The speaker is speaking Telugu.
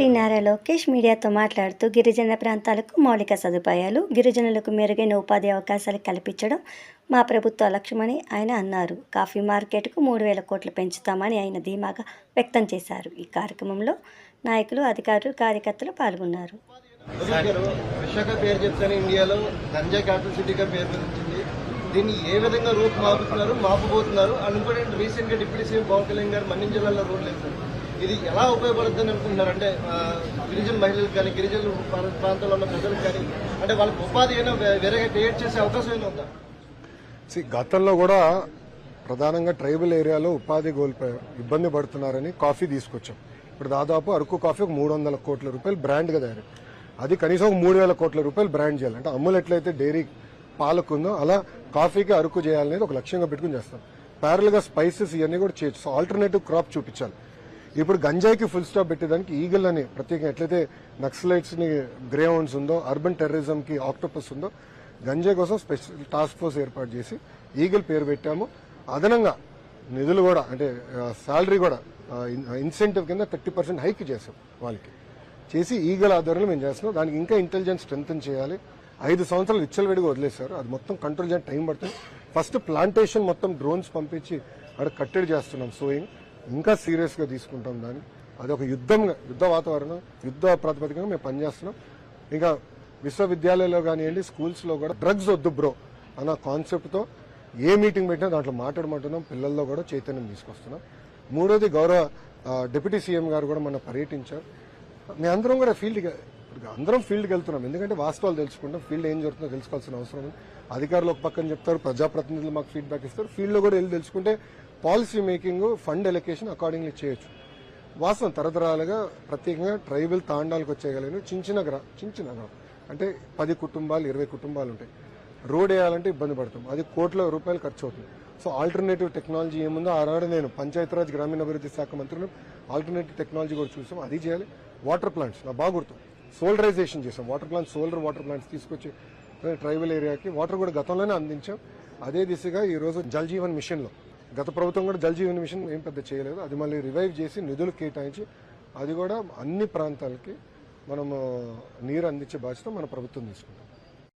మంత్రి నారా లోకేష్ మీడియాతో మాట్లాడుతూ గిరిజన ప్రాంతాలకు మౌలిక సదుపాయాలు గిరిజనులకు మెరుగైన ఉపాధి అవకాశాలు కల్పించడం మా ప్రభుత్వ లక్ష్యమని ఆయన అన్నారు. కాఫీ మార్కెట్కు మూడు వేల కోట్లు పెంచుతామని ఆయన ధీమాగా వ్యక్తం చేశారు. ఈ కార్యక్రమంలో నాయకులు అధికారులు కార్యకర్తలు పాల్గొన్నారు. ఇండియాలో సిటీగా పేరు దీన్ని ఏ విధంగా రూపు మాపుతున్నారు మాపుపోతున్నారు అండ్ ఇంకోటి రీసెంట్గా డిప్యూటీ సీఎం పవన్ కళ్యాణ్ గారు మన్యం జిల్లాలో రోడ్లు వేస్తారు ఇది ఎలా ఉపయోగపడుతుందని అనుకుంటున్నారు? అంటే గిరిజన మహిళలకు కానీ గిరిజన ప్రాంతంలో ఉన్న ప్రజలకు కానీ అంటే వాళ్ళకి ఉపాధి అయినా వేరేగా క్రియేట్ చేసే అవకాశం అయినా ఉందా? గతంలో కూడా ప్రధానంగా ట్రైబల్ ఏరియాలో ఉపాధి కోల్పోయారు ఇబ్బంది పడుతున్నారని కాఫీ తీసుకొచ్చాం. ఇప్పుడు దాదాపు అరకు కాఫీ ఒక మూడు వందల కోట్ల రూపాయలు బ్రాండ్గా తయారు. అది కనీసం ఒక మూడు వేల కోట్ల రూపాయలు బ్రాండ్ చేయాలి. అంటే అమ్ములు ఎట్లయితే డైరీ పాలకు ఉందో అలా కాఫీకి అరకు చేయాలనేది ఒక లక్ష్యంగా పెట్టుకుని చేస్తాం. ప్యారల్గా స్పైసెస్ ఇవన్నీ కూడా చేయొచ్చు సో ఆల్టర్నేటివ్ క్రాప్ చూపించాలి. ఇప్పుడు గంజాయికి ఫుల్ స్టాప్ పెట్టేదానికి ఈగల్ అని ప్రత్యేకంగా ఎట్లయితే నక్సలైట్స్ని గ్రే ఉందో అర్బన్ టెర్రరిజం కి ఆక్టోపస్ ఉందో గంజాయి కోసం స్పెషల్ టాస్క్ ఫోర్స్ ఏర్పాటు చేసి ఈగల్ పేరు పెట్టాము. అదనంగా నిధులు కూడా అంటే శాలరీ కూడా ఇన్సెంటివ్ కింద థర్టీ పర్సెంట్ హైక్ చేసాం వాళ్ళకి. చేసి ఈగల్ ఆధ్వర్యంలో మేము చేస్తున్నాం. దానికి ఇంకా ఇంటెలిజెన్స్ స్ట్రెంగ్ చేయాలి. ఐదు సంవత్సరాలు విచ్చలవిడిగా వదిలేశారు. అది మొత్తం కంట్రోల్ చేయడానికి టైం పడుతుంది. ఫస్ట్ ప్లాంటేషన్ మొత్తం డ్రోన్స్ పంపించి అక్కడ కట్టడి చేస్తున్నాం సోయింగ్ ఇంకా సీరియస్గా తీసుకుంటాం దాన్ని. అది ఒక యుద్ధంగా యుద్ధ వాతావరణం యుద్ధ ప్రాతిపదికగా మేము పనిచేస్తున్నాం. ఇంకా విశ్వవిద్యాలయాల్లో కానివ్వండి స్కూల్స్లో కూడా డ్రగ్స్ వద్దు బ్రో అన్న కాన్సెప్ట్తో ఏ మీటింగ్ పెట్టినా దాంట్లో మాట్లాడమంటున్నాం పిల్లల్లో కూడా చైతన్యం తీసుకొస్తున్నాం. మూడోది గౌరవ డిప్యూటీ సీఎం గారు కూడా మన పర్యటించారు. మేము అందరం కూడా ఫీల్డ్కి అందరం ఫీల్డ్కి వెళ్తున్నాం. ఎందుకంటే వాస్తవాలు తెలుసుకుంటాం ఫీల్డ్ ఏం జరుగుతుందో తెలుసుకోవాల్సిన అవసరం ఉంది. అధికారులు ఒక పక్కన చెప్తారు ప్రజాప్రతినిధులు మాకు ఫీడ్బ్యాక్ ఇస్తారు ఫీల్డ్లో కూడా వెళ్ళి తెలుసుకుంటే policy making fund allocation accordingly చేయొచ్చు. వాస్తవం తరతరాలుగా ప్రత్యేకంగా ట్రైబల్ తాండాలకు వచ్చేయగలిగిన చిన్న చిన్న గ్రా చిన్న చిన్న గ్రామం. అంటే పది కుటుంబాలు ఇరవై కుటుంబాలు ఉంటాయి. రోడ్ వేయాలంటే ఇబ్బంది పడతాం. అది కోట్ల రూపాయలు ఖర్చు అవుతుంది. సో ఆల్టర్నేటివ్ టెక్నాలజీ ఏముందో ఆనాడు నేను పంచాయతీరాజ్ గ్రామీణాభివృద్ధి శాఖ మంత్రులు. ఆల్టర్నేటివ్ టెక్నాలజీ కూడా చూసాం. అది చేయాలి. వాటర్ ప్లాంట్స్ నా బాగా గుర్తు. సోలరైజేషన్ చేసాం. Water plants solar water plants తీసుకొచ్చి ట్రైబల్ ఏరియాకి వాటర్ కూడా గతంలోనే అందించాం. అదే దిశగా ఈరోజు రోజు జల్ జీవన్ గత ప్రభుత్వం కూడా జలజీవన్ మిషన్ ఏం పెద్ద చేయలేదు. అది మళ్ళీ రివైవ్ చేసి నిధులు కేటాయించి అది కూడా అన్ని ప్రాంతాలకి మనము నీరు అందించే బాధ్యత మన ప్రభుత్వం తీసుకుంటాం